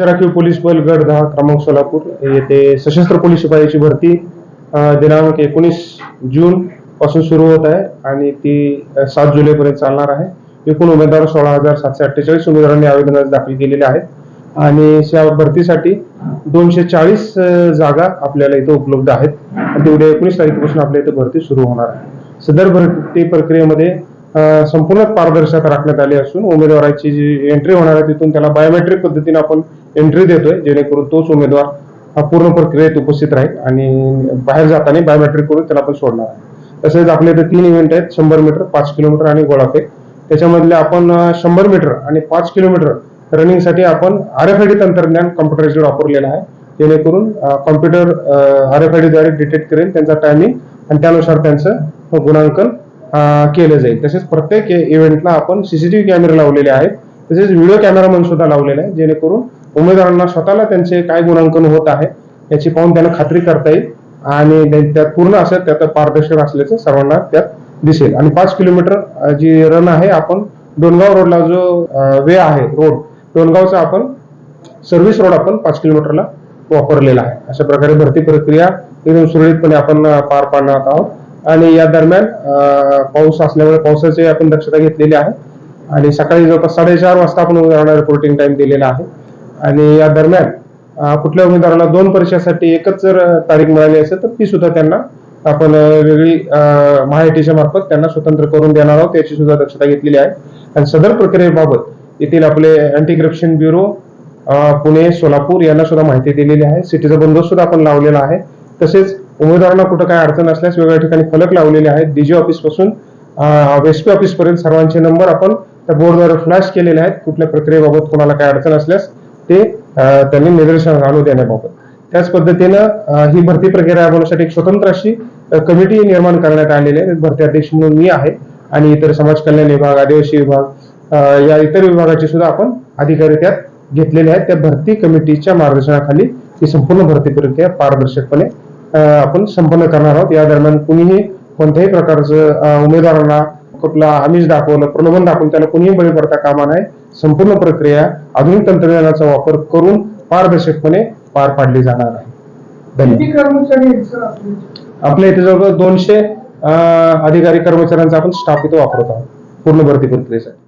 राखीव पोलीस बल गड दहा क्रमांक सोलापूर. येथे सशस्त्र पोलीस शिपायाची भरती दिनांक एकोणीस जून पासून सुरू होत आहे आणि ती सात जुलैपर्यंत चालणार आहे. एकूण उमेदवार सोळा हजार सातशे अठ्ठेचाळीस उमेदवारांनी आवेदन दाखल केलेले आहेत. आणि या भरतीसाठी दोनशे चाळीस जागा आपल्याला इथं उपलब्ध आहेत. आणि ते एकोणीस तारखेपासून आपल्या इथं भरती सुरू होणार आहे. सदर भरती प्रक्रियेमध्ये संपूर्ण पारदर्शकता राखण्यात आली असून उमेदवाराची जी एंट्री होणार आहे तिथून त्याला बायोमेट्रिक पद्धतीने आपण एंट्री देतोय जेणेकरून तोच उमेदवार हा पूर्ण प्रक्रियेत उपस्थित राहील आणि बाहेर जाताना बायोमेट्रिक करून त्याला आपण सोडणार आहे. तसेच आपल्या इथे तीन इव्हेंट आहेत शंभर मीटर पाच किलोमीटर आणि गोळाफेक. त्याच्यामधले आपण शंभर मीटर आणि पाच किलोमीटर रनिंगसाठी आपण आर एफ आय डी तंत्रज्ञान कम्प्युटराइज्ड वापरलेलं आहे. जेणेकरून computer R F I D द्वारे डिटेक्ट करेल त्यांचा टायमिंग आणि त्यानुसार त्यांचं गुणांकन केलं जाईल. तसेच प्रत्येक इव्हेंटला आपण सीसीटीव्ही कॅमेरे लावलेले आहेत. तसेच व्हिडिओ कॅमेरामन सुद्धा लावलेला आहे जेणेकरून उमेदवारांना स्वतःला त्यांचे काय गुणांकन होत आहे याची पाहून त्यांना खात्री करता येईल आणि त्यात पूर्ण असं त्यात पारदर्शक असल्याचं सर्वांना त्यात दिसेल. आणि पाच किलोमीटर जी रन आहे आपण डोनगाव रोडला जो वे आहे रोड डोनगावचा आपण सर्व्हिस रोड आपण पाच किलोमीटरला वापरलेला आहे. अशा प्रकारे भरती प्रक्रिया एकदम सुरळीतपणे आपण पार पाडणार आहोत. आणि या दरम्यान पाऊस असल्यामुळे पावसाची आपण दक्षता घेतलेली आहे. आणि सकाळी जवळपास साडेचार वाजता आपण उमेदवारांना रिपोर्टिंग टाइम दिलेला आहे. आणि या दरम्यान कुठल्या उमेदवाराला दोन परीक्षासाठी एकच जर तारीख मिळाली असेल तर ती सुद्धा त्यांना आपण वेगळी महाआयटीच्या मार्फत त्यांना स्वतंत्र करून देणार आहोत. याची सुद्धा दक्षता घेतलेली आहे. आणि सदर प्रक्रियेबाबत येथील आपले anti corruption bureau Pune Solapur यांना सुद्धा माहिती दिलेली आहे. सिटीचा बंदोबस्त सुद्धा आपण लावलेला आहे. तसेच उमेदवारांना कुठं काय अडचण असल्यास वेगवेगळ्या ठिकाणी फलक लावलेले आहेत. डीजी ऑफिसपासून वेस्पी ऑफिस पर्यंत सर्वांचे नंबर आपण त्या बोर्डद्वारे फ्लॅश केलेले आहेत. कुठल्या प्रक्रियेबाबत कोणाला काय अडचण असल्यास ते त्यांनी निदर्शन आणू देण्याबाबत. त्याच पद्धतीनं ही भरती प्रक्रिया राबवण्यासाठी एक स्वतंत्र अशी कमिटी निर्माण करण्यात आलेली आहे. भरती अध्यक्ष म्हणून मी आहे आणि इतर समाज कल्याण विभाग आदिवासी विभाग या इतर विभागाचे सुद्धा आपण अधिकारी त्यात घेतलेले आहेत. त्या भरती कमिटीच्या मार्गदर्शनाखाली ही संपूर्ण भरती प्रक्रिया पारदर्शकपणे आपण संपन्न करणार आहोत. या दरम्यान कुणीही कोणत्याही प्रकारचं उमेदवारांना कुठला आमिष दाखवलं प्रलोभन दाखवून त्याला कुणीही बळी पडता कामा नये. संपूर्ण प्रक्रिया आधुनिक तंत्रज्ञानाचा वापर करून पारदर्शकपणे पार पाडली जाणार आहे. धन्यवाद. आपल्या इथे जवळ दोनशे अधिकारी कर्मचाऱ्यांचा आपण स्टाफ इथे वापरत आहोत. पूर्ण भरती प्रक्रियेसाठी.